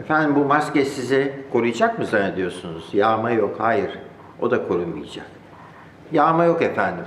Efendim bu maske sizi koruyacak mı zannediyorsunuz? Yağma yok, hayır. O da korunmayacak. Yağma yok efendim.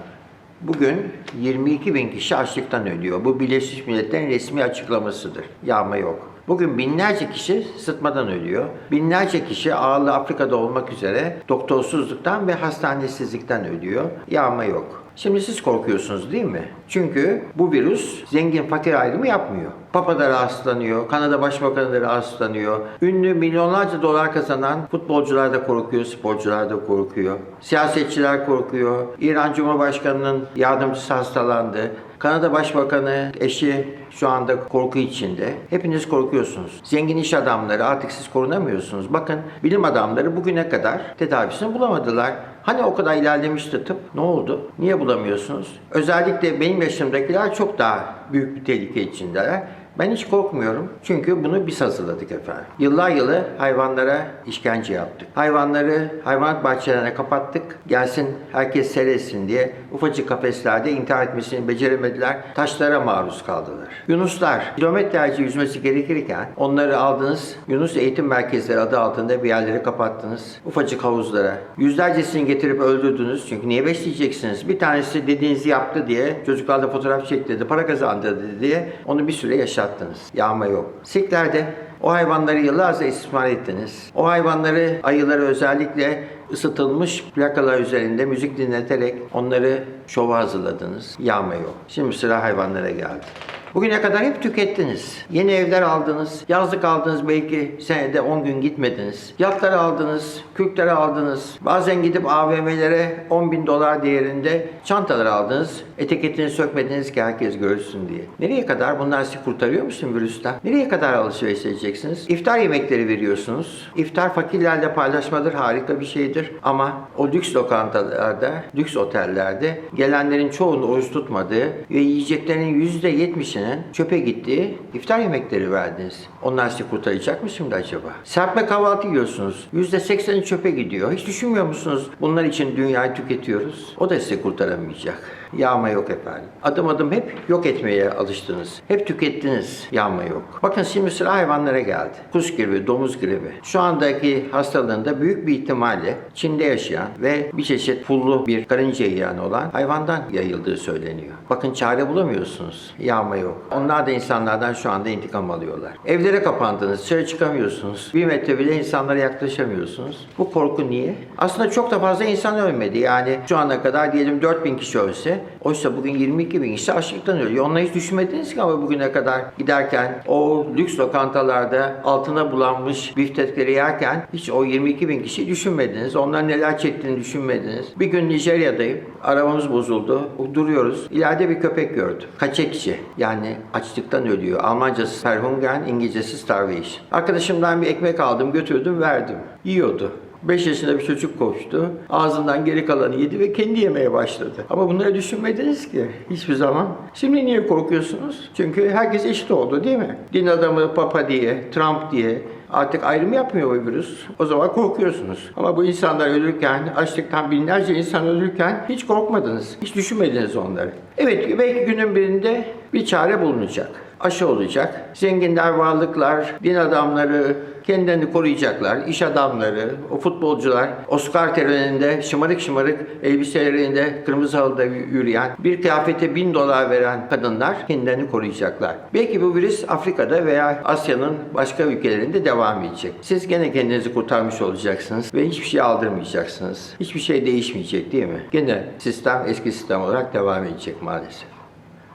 Bugün 22 bin kişi açlıktan ölüyor. Bu Birleşmiş Milletler'in resmi açıklamasıdır. Yağma yok. Bugün binlerce kişi sıtmadan ölüyor. Binlerce kişi ağırlı Afrika'da olmak üzere doktorsuzluktan ve hastanesizlikten ölüyor. Yağma yok. Şimdi siz korkuyorsunuz değil mi? Çünkü bu virüs zengin fakir ayrımı yapmıyor. Papa da rahatsızlanıyor, Kanada Başbakanı da rahatsızlanıyor. Ünlü milyonlarca dolar kazanan futbolcular da korkuyor, sporcular da korkuyor. Siyasetçiler korkuyor. İran Cumhurbaşkanı'nın yardımcısı hastalandı. Kanada Başbakanı eşi şu anda korku içinde. Hepiniz korkuyorsunuz. Zengin iş adamları artık siz korunamıyorsunuz. Bakın bilim adamları bugüne kadar tedavisini bulamadılar. Hani o kadar ilerlemişti tıp? Ne oldu? Niye bulamıyorsunuz? Özellikle benim yaşımdakiler çok daha büyük bir tehlike içindeler. Ben hiç korkmuyorum. Çünkü bunu biz hazırladık efendim. Yıllar yılı hayvanlara işkence yaptık. Hayvanları hayvanat bahçelerine kapattık. Gelsin herkes seyretsin diye ufacık kafeslerde intihar etmesini beceremediler. Taşlara maruz kaldılar. Yunuslar kilometrelerce yüzmesi gerekirken onları aldınız. Yunus Eğitim Merkezleri adı altında bir yerlere kapattınız. Ufacık havuzlara. Yüzlercesini getirip öldürdünüz. Çünkü niye besleyeceksiniz? Bir tanesi dediğinizi yaptı diye çocuklarla fotoğraf çektirdi, para kazandırdı diye onu bir süre yaşattınız. Yağma yok. Sirklerde o hayvanları yıllarca istismar ettiniz. O hayvanları, ayıları özellikle ısıtılmış plakalar üzerinde müzik dinleterek onları şova hazırladınız. Yağma yok. Şimdi sıra hayvanlara geldi. Bugüne kadar hep tükettiniz. Yeni evler aldınız, yazlık aldınız belki senede 10 gün gitmediniz. Yatlar aldınız, kürkleri aldınız. Bazen gidip AVM'lere 10 bin dolar değerinde çantalar aldınız. Etiketini sökmediniz ki herkes görsün diye. Nereye kadar bunlar sizi kurtarıyor musun virüsten? Nereye kadar alışveriş edeceksiniz? İftar yemekleri veriyorsunuz. İftar fakirlerle paylaşmadır, harika bir şeydir. Ama o lüks lokantalarda, lüks otellerde gelenlerin çoğunun oruç tutmadığı ve yiyeceklerin %70'inin çöpe gittiği iftar yemekleri verdiniz. Onlar sizi kurtaracak mı şimdi acaba? Serpme kahvaltı yiyorsunuz. %80'i çöpe gidiyor. Hiç düşünmüyor musunuz? Bunlar için dünyayı tüketiyoruz. O da sizi kurtaramayacak. Yağma yok efendim. Adım adım hep yok etmeye alıştınız. Hep tükettiniz. Yağma yok. Bakın şimdi sıra hayvanlara geldi. Kuş gribi, domuz gribi. Şu andaki hastalığında büyük bir ihtimalle Çin'de yaşayan ve bir çeşit pullu bir karınca yiyen olan hayvandan yayıldığı söyleniyor. Bakın çare bulamıyorsunuz. Yağma yok. Onlar da insanlardan şu anda intikam alıyorlar. Evlere kapandınız. Dışarı çıkamıyorsunuz. Bir metre bile insanlara yaklaşamıyorsunuz. Bu korku niye? Aslında çok da fazla insan ölmedi. Yani şu ana kadar diyelim 4000 kişi ölse oysa bugün 22 bin kişi açlıktan ölüyor. Onları hiç düşünmediniz ki ama bugüne kadar giderken o lüks lokantalarda altına bulanmış biftekleri yerken hiç o 22 bin kişi düşünmediniz. Onlar neler çektiğini düşünmediniz. Bir gün Nijerya'dayım. Arabamız bozuldu. Duruyoruz. İleride bir köpek gördüm. Kaçekçi. Yani açlıktan ölüyor. Almancası Verhungern, İngilizcesi starvation. Arkadaşımdan bir ekmek aldım, götürdüm, verdim. Yiyordu. 5 yaşında bir çocuk koştu. Ağzından geri kalanı yedi ve kendi yemeye başladı. Ama bunları düşünmediniz ki hiçbir zaman. Şimdi niye korkuyorsunuz? Çünkü herkes eşit oldu değil mi? Din adamı Papa diye, Trump diye artık ayrım yapmıyor bu virüs. O zaman korkuyorsunuz. Ama bu insanlar ölürken, açlıktan binlerce insan ölürken hiç korkmadınız. Hiç düşünmediniz onları. Evet belki günün birinde bir çare bulunacak. Aşı olacak. Zenginler, varlıklar, din adamları kendilerini koruyacaklar. İş adamları, o futbolcular, Oscar töreninde şımarık şımarık elbiselerinde kırmızı halıda yürüyen, bir kıyafete bin dolar veren kadınlar kendilerini koruyacaklar. Belki bu virüs Afrika'da veya Asya'nın başka ülkelerinde devam edecek. Siz gene kendinizi kurtarmış olacaksınız ve hiçbir şey aldırmayacaksınız. Hiçbir şey değişmeyecek değil mi? Gene sistem eski sistem olarak devam edecek maalesef.